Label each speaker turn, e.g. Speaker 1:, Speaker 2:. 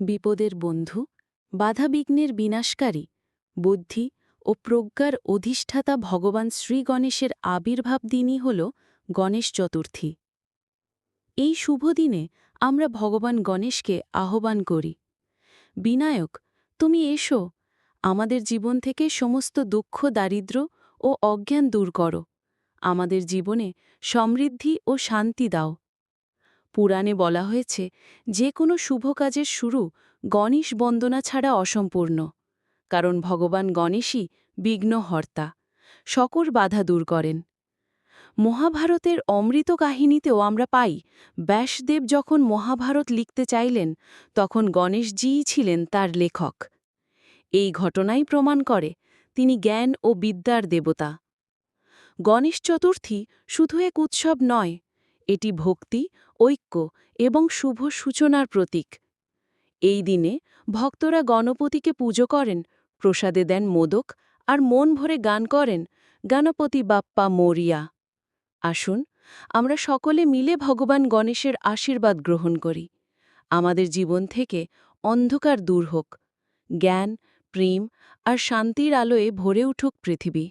Speaker 1: বিপদের বন্ধু, বাধাবিঘ্নের বিনাশকারী, বুদ্ধি ও প্রজ্ঞার অধিষ্ঠাতা ভগবান শ্রী গণেশের আবির্ভাব দিনই হল গণেশ চতুর্থী। এই শুভ দিনে আমরা ভগবান গণেশকে আহ্বান করি, বিনায়ক, তুমি এসো, আমাদের জীবন থেকে সমস্ত দুঃখ, দারিদ্র ও অজ্ঞান দূর করো, আমাদের জীবনে সমৃদ্ধি ও শান্তি দাও। পুরাণে বলা হয়েছে, যে কোনো শুভ কাজের শুরু গণেশ বন্দনা ছাড়া অসম্পূর্ণ, কারণ ভগবান গণেশই বিঘ্নহর্তা সকর বাধা দূর করেন। মহাভারতের অমৃত কাহিনীতেও আমরা পাই, ব্যাসদেব যখন মহাভারত লিখতে চাইলেন, তখন গণেশজিই ছিলেন তার লেখক। এই ঘটনাই প্রমাণ করে তিনি জ্ঞান ও বিদ্যার দেবতা। গণেশ চতুর্থী শুধু এক উৎসব নয়, এটি ভক্তি ঐক্য এবং শুভ সূচনার প্রতীক। এই দিনে ভক্তরা গণপতিকে পুজো করেন, প্রসাদে দেন মোদক আর মন ভরে গান করেন, গণপতি বাপ্পা মরিয়া। আসুন, আমরা সকলে মিলে ভগবান গণেশের আশীর্বাদ গ্রহণ করি। আমাদের জীবন থেকে অন্ধকার দূর হোক। জ্ঞান, প্রেম আর শান্তির আলোয় ভরে উঠুক পৃথিবী।